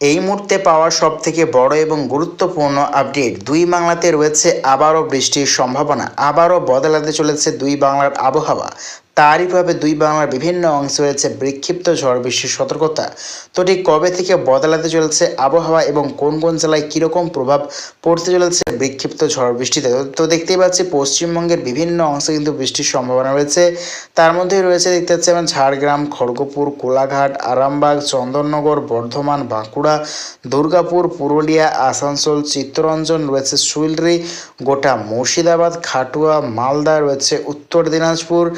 এই মুহূর্তে পাওয়া সব থেকে বড় এবং গুরুত্বপূর্ণ আপডেট, দুই বাংলাতে রয়েছে আবারও বৃষ্টির সম্ভাবনা। আবারও বদলাতে চলেছে দুই বাংলার আবহাওয়া। তারই ভাবে দুই বাংলার বিভিন্ন অংশে রয়েছে বিক্ষিপ্ত ঝড় বৃষ্টির সতর্কতা। তো ঠিক কবে থেকে বদলাতে চলেছে আবহাওয়া এবং কোন কোন জেলায় কীরকম প্রভাব পড়তে চলেছে বিক্ষিপ্ত ঝড় বৃষ্টিতে তো- দেখতেই পাচ্ছি পশ্চিমবঙ্গের বিভিন্ন অংশে কিন্তু বৃষ্টির সম্ভাবনা রয়েছে। তার মধ্যে রয়েছে দেখতে পাচ্ছি আমরা ঝাড়গ্রাম, খড়গপুর, কোলাঘাট, আরামবাগ, চন্দননগর, বর্ধমান, বাঁকুড়া, দুর্গাপুর, পুরুলিয়া, আসানসোল, চিত্তরঞ্জন রয়েছে সুইলরি, গোটা মুর্শিদাবাদ, খাটুয়া, মালদা রয়েছে উত্তর দিনাজপুর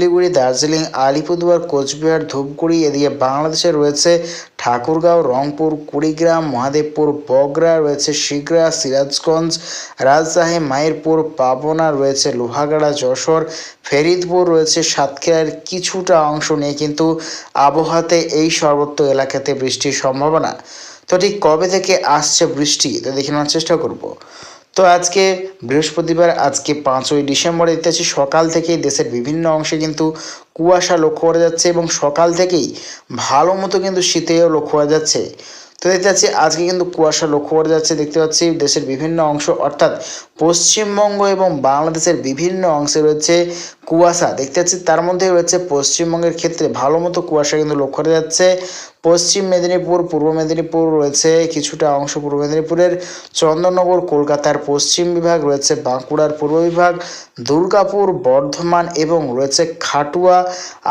শিলিগুড়ি, দার্জিলিং, আলিপুরদুয়ার, কোচবিহার, ধূপগুড়ি, এদিকে বাংলাদেশে রয়েছে ঠাকুরগাঁও, রংপুর, কুড়িগ্রাম, মহাদেবপুর বগরা রয়েছে শিগরা সিরাজগঞ্জ, রাজশাহী, মায়েরপুর, পাবনা, রয়েছে লোহাগাড়া, যশোর, ফেরিদপুর, রয়েছে সাতক্ষীরার কিছুটা অংশ নিয়ে কিন্তু আবহাওয়াতে এই সর্বত্র এলাকাতে বৃষ্টির সম্ভাবনা। তো ঠিক কবে থেকে আসছে বৃষ্টি? তো দেখে নেওয়ার চেষ্টা করব। তো আজকে বৃহস্পতিবার, আজকে পাঁচই ডিসেম্বর দেখতে সকাল থেকেই দেশের বিভিন্ন অংশে কিন্তু কুয়াশা লক্ষ্য করা যাচ্ছে এবং সকাল থেকেই ভালো মতো কিন্তু শীতেও লক্ষ্য করা যাচ্ছে। তো দেখতে পাচ্ছি, আজকে কিন্তু কুয়াশা লক্ষ্য করা যাচ্ছে, দেখতে পাচ্ছি দেশের বিভিন্ন অংশ, অর্থাৎ পশ্চিমবঙ্গ এবং বাংলাদেশের বিভিন্ন অংশে রয়েছে কুয়াশা। দেখতে পাচ্ছি তার মধ্যে রয়েছে পশ্চিমবঙ্গের ক্ষেত্রে ভালো মতো কুয়াশা কিন্তু লক্ষ্য করা যাচ্ছে। পশ্চিম মেদিনীপুর, পূর্ব মেদিনীপুর রয়েছে কিছুটা অংশ। পূর্ব মেদিনীপুরের চন্দননগর, কলকাতার পশ্চিম বিভাগ, রয়েছে বাঁকুড়ার পূর্ব বিভাগ, দুর্গাপুর, বর্ধমান এবং রয়েছে খাটুয়া।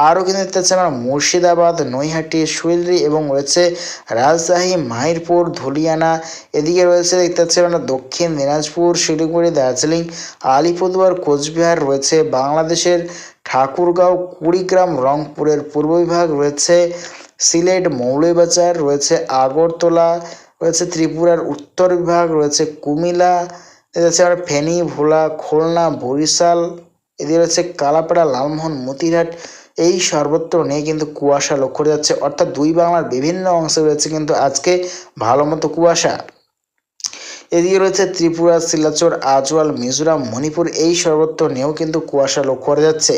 আরও কিন্তু দেখতে পাচ্ছি আমরা মুর্শিদাবাদ, নৈহাটি, সুইলরি এবং রয়েছে রাজশাহী, মাহিরপুর, ধুলিয়ানা। এদিকে রয়েছে দেখতে পাচ্ছি আমরা দক্ষিণ দিনাজপুর, শিলিগুড়ি দার্জিলিং, আলিপুরদুয়ার, কোচবিহার রয়েছে। বাংলাদেশের ঠাকুরগাঁও, কুড়িগ্রাম, রংপুরের পূর্ব বিভাগ রয়েছে। সিলেট, মৌলভীবাজার রয়েছে। আগরতলা রয়েছে। ত্রিপুরার উত্তর বিভাগ রয়েছে। কুমিলা রয়েছে ফেনী, ভোলা, খুলনা, বরিশাল, এদিকে রয়েছে কালাপাড়া, লালমোহন, মতিরহাট। এই সর্বত্র নিয়ে কিন্তু কুয়াশা লক্ষ্য করা যাচ্ছে। অর্থাৎ দুই বাংলার বিভিন্ন অংশে রয়েছে কিন্তু আজকে ভালো মতো কুয়াশা। এদিকে রয়েছে ত্রিপুরা, শিলাচর, আজওয়াল, মিজোরাম, মণিপুর, এই সর্বত্র নিয়েও কিন্তু কুয়াশা লক্ষ্য করা যাচ্ছে।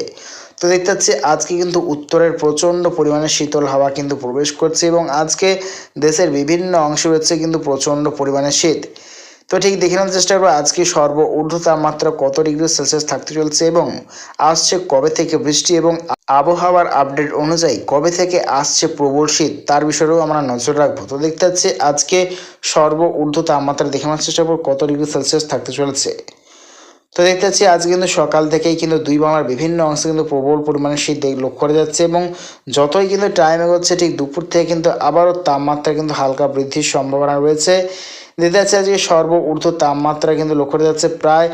তো দেখতে পাচ্ছি আজকে কিন্তু উত্তরের প্রচণ্ড পরিমাণে শীতল হাওয়া কিন্তু প্রবেশ করছে এবং আজকে দেশের বিভিন্ন অংশ রয়েছে কিন্তু প্রচণ্ড পরিমাণে শীত। তো ঠিক দেখে নেওয়ার চেষ্টা করব, আজকে সর্ব ঊর্ধ্ব তাপমাত্রা কত ডিগ্রি সেলসিয়াস থাকতে চলছে এবং আসছে কবে থেকে বৃষ্টি এবং আবহাওয়ার আপডেট অনুযায়ী কবে থেকে আসছে প্রবল শীত, তার বিষয়েও আমরা নজর রাখব। তো দেখতে পাচ্ছি আজকে সর্ব ঊর্ধ্ব তাপমাত্রা দেখে নেওয়ার চেষ্টা করব, কত ডিগ্রি সেলসিয়াস থাকতে চলেছে। তো দেখতে পাচ্ছি আজ কিন্তু সকাল থেকেই কিন্তু দুই বাংলার বিভিন্ন অংশে কিন্তু প্রবল পরিমাণে শীত লক্ষ্য করা যাচ্ছে এবং যতই কিন্তু টাইম এগোচ্ছে, ঠিক দুপুর থেকে কিন্তু আবারও তাপমাত্রা কিন্তু হালকা বৃদ্ধির সম্ভাবনা রয়েছে। দেখতে পাচ্ছি আজকে সর্ব ঊর্ধ্ব তাপমাত্রা কিন্তু লক্ষ্য করা যাচ্ছে প্রায়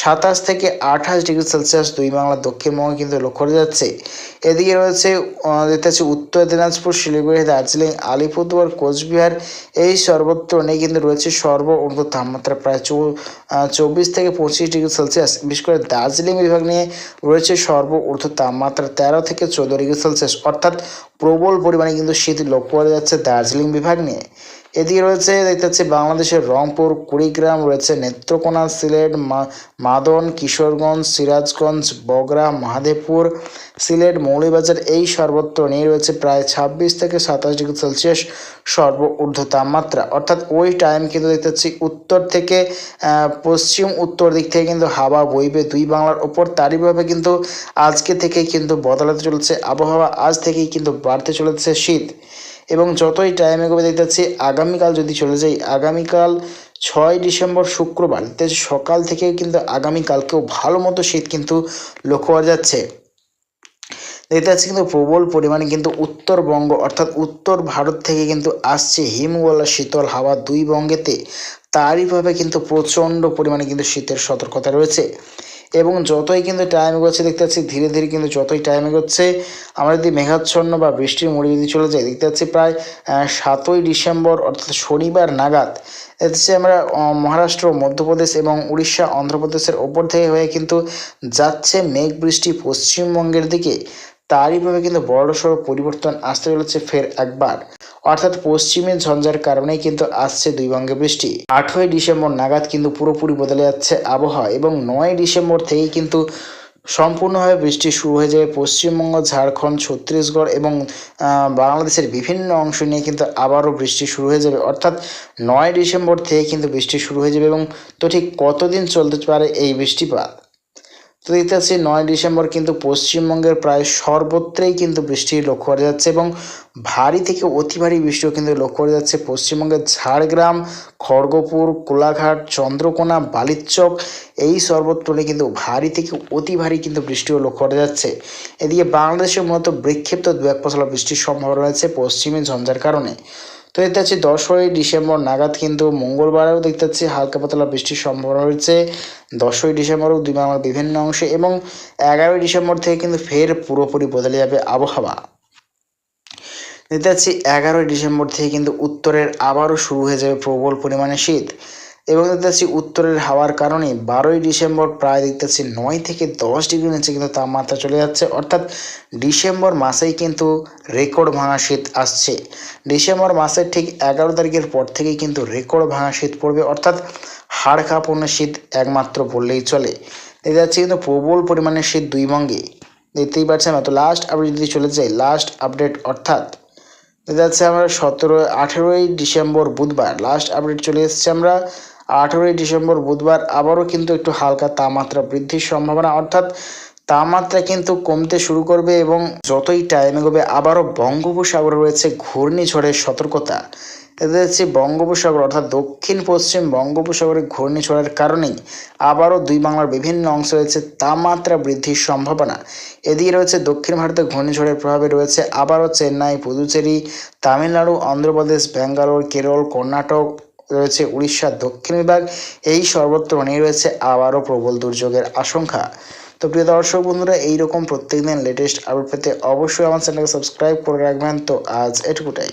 সাতাশ থেকে আঠাশ ডিগ্রি সেলসিয়াস দুই বাংলার দক্ষিণবঙ্গে কিন্তু লক্ষ্য করা যাচ্ছে। এদিকে রয়েছে দেখতে পাচ্ছি উত্তর দিনাজপুর, শিলিগুড়ি, দার্জিলিং, আলিপুরদুয়ার, কোচবিহার, এই সর্বত্র নিয়ে কিন্তু রয়েছে সর্ব ঊর্ধ্ব তাপমাত্রা প্রায় চব্বিশ থেকে পঁচিশ ডিগ্রি সেলসিয়াস। বিশেষ করে দার্জিলিং বিভাগ নিয়ে রয়েছে সর্ব ঊর্ধ্ব তাপমাত্রা তেরো থেকে চোদ্দ ডিগ্রি সেলসিয়াস। অর্থাৎ প্রবল পরিমাণে কিন্তু শীত লক্ষ্য করা যাচ্ছে দার্জিলিং বিভাগ নিয়ে। এদিকে রয়েছে, দেখতে পাচ্ছি বাংলাদেশের রংপুর, কুড়িগ্রাম, রয়েছে নেত্রকোনা, সিলেট মাদন, কিশোরগঞ্জ, সিরাজগঞ্জ বগরা মহাদেবপুর সিলেট মৌলভীবাজার এই সর্বত্র নিয়ে রয়েছে প্রায় ছাব্বিশ থেকে সাতাশ ডিগ্রি সেলসিয়াস সর্ব ঊর্ধ্ব তাপমাত্রা অর্থাৎ ওই টাইম কিন্তু দেখতে পাচ্ছি উত্তর থেকে পশ্চিম উত্তর দিক থেকে কিন্তু হাওয়া বইবে। দুই বাংলার ওপর তারইভাবে কিন্তু আজকে থেকেই কিন্তু বদলাতে চলেছে। আবহাওয়া আজ থেকেই কিন্তু বাড়তে চলেছে শীত। এবং যতই টাইম এগোবে দেখতে পাচ্ছি আগামীকাল যদি চলে যাই, আগামীকাল ছয় ডিসেম্বর শুক্রবার সকাল থেকে কিন্তু আগামীকালকেও ভালো মতো শীত কিন্তু লক্ষ্য করা যাচ্ছে। দেখতে পাচ্ছি কিন্তু প্রবল পরিমাণে কিন্তু উত্তরবঙ্গ, অর্থাৎ উত্তর ভারত থেকে কিন্তু আসছে হিমগলা শীতল হাওয়া দুই বঙ্গেতে। তারইভাবে কিন্তু প্রচণ্ড পরিমাণে কিন্তু শীতের সতর্কতা রয়েছে। এবং যতই কিন্তু টাইম এগোচ্ছে, দেখতে পাচ্ছি ধীরে ধীরে কিন্তু যতই টাইম এগোচ্ছে, আমরা যদি মেঘাচ্ছন্ন বা বৃষ্টির মুড়ি যদি চলে যাই, দেখতে পাচ্ছি প্রায় সাতই ডিসেম্বর, অর্থাৎ শনিবার নাগাদ হচ্ছে আমরা মহারাষ্ট্র, মধ্যপ্রদেশ এবং উড়িষ্যা, অন্ধ্রপ্রদেশের ওপর থেকে হয়ে কিন্তু যাচ্ছে মেঘ বৃষ্টি পশ্চিমবঙ্গের দিকে। তারইভাবে কিন্তু বড়সড় পরিবর্তন আসতে চলেছে ফের একবার। অর্থাৎ পশ্চিমের ঝঞ্ঝার কারণেই কিন্তু আসছে দুই বঙ্গে বৃষ্টি। আঠই ডিসেম্বর নাগাদ কিন্তু পুরোপুরি বদলে যাচ্ছে আবহাওয়া এবং নয় ডিসেম্বর থেকেই কিন্তু সম্পূর্ণভাবে বৃষ্টি শুরু হয়ে যাবে পশ্চিমবঙ্গ, ঝাড়খণ্ড, ছত্তিশগড় এবং বাংলাদেশের বিভিন্ন অংশ নিয়ে কিন্তু আবারও বৃষ্টি শুরু হয়ে যাবে। অর্থাৎ নয় ডিসেম্বর থেকে কিন্তু বৃষ্টি শুরু হয়ে যাবে এবং তো ঠিক কতদিন চলতে পারে এই বৃষ্টিপাত? তো দেখতে পাচ্ছি নয় ডিসেম্বর কিন্তু পশ্চিমবঙ্গের প্রায় সর্বত্রই কিন্তু বৃষ্টি লক্ষ্য করা যাচ্ছে এবং ভারী থেকে অতি ভারী বৃষ্টিও কিন্তু লক্ষ্য করা যাচ্ছে পশ্চিমবঙ্গের ঝাড়গ্রাম, খড়গপুর, কোলাঘাট, চন্দ্রকোনা, বালিচক এই সর্বত্রে কিন্তু ভারী থেকে অতি ভারী কিন্তু বৃষ্টিও লক্ষ্য করা যাচ্ছে। এদিকে বাংলাদেশে মূলত বিক্ষিপ্ত দু এক পশলা বৃষ্টির সম্ভাবনা রয়েছে পশ্চিমে ঝঞ্ঝার কারণে। তো দেখতে পাচ্ছি দশই ডিসেম্বর নাগাদ কিন্তু মঙ্গলবারেও দেখতে পাচ্ছি হালকা পাতলা বৃষ্টির সম্ভাবনা রয়েছে। দশই ডিসেম্বরও দুই বাংলার বিভিন্ন অংশে এবং এগারোই ডিসেম্বর থেকে কিন্তু ফের পুরোপুরি বদলে যাবে আবহাওয়া। দেখতে পাচ্ছি এগারোই ডিসেম্বর থেকে কিন্তু উত্তরের আবারও শুরু হয়ে যাবে প্রবল পরিমাণে শীত। এবং দেখতে পাচ্ছি উত্তরের হাওয়ার কারণে বারোই ডিসেম্বর প্রায় দেখতেছি নয় থেকে দশ ডিগ্রি নিচে কিন্তু তাপমাত্রা চলে যাচ্ছে। অর্থাৎ ডিসেম্বর মাসেই কিন্তু রেকর্ড ভাঙা শীত আসছে। ডিসেম্বর মাসের ঠিক এগারো তারিখের পর থেকেই কিন্তু রেকর্ড ভাঙা শীত পড়বে। অর্থাৎ হাড় কাঁপানো শীত একমাত্র বললেই চলে। দেখতে যাচ্ছে কিন্তু প্রবল পরিমাণে শীত দুই বঙ্গে দেখতেই পাচ্ছেন তো লাস্ট আপডেট যদি চলে যাই লাস্ট আপডেট অর্থাৎ দেখা যাচ্ছে আমরা সতেরো, আঠেরোই ডিসেম্বর বুধবার লাস্ট আপডেট চলে এসেছে আমরা। আঠেরোই ডিসেম্বর বুধবার আবারও কিন্তু একটু হালকা তাপমাত্রা বৃদ্ধির সম্ভাবনা, অর্থাৎ তাপমাত্রা কিন্তু কমতে শুরু করবে এবং যতই টাইম এগোবে, আবারও বঙ্গোপসাগরে রয়েছে ঘূর্ণিঝড়ের সতর্কতা। এতে হচ্ছে বঙ্গোপসাগর, অর্থাৎ দক্ষিণ পশ্চিম বঙ্গোপসাগরে ঘূর্ণিঝড়ের কারণেই আবারও দুই বাংলার বিভিন্ন অংশে রয়েছে তাপমাত্রা বৃদ্ধির সম্ভাবনা। এদিকে রয়েছে দক্ষিণ ভারতে ঘূর্ণিঝড়ের প্রভাবে রয়েছে আবারও চেন্নাই, পুদুচেরি, তামিলনাড়ু, অন্ধ্রপ্রদেশ, ব্যাঙ্গালোর, কেরল, কর্ণাটক রয়েছে উড়িষ্যার দক্ষিণ বিভাগ। এই সর্বত্র নিয়ে রয়েছে আবারও প্রবল দুর্যোগের আশঙ্কা। তো প্রিয় দর্শক বন্ধুরা, এইরকম প্রত্যেকদিন লেটেস্ট আপডেট পেতে অবশ্যই আমার চ্যানেলকে সাবস্ক্রাইব করে রাখবেন। তো আজ এটুকুটাই।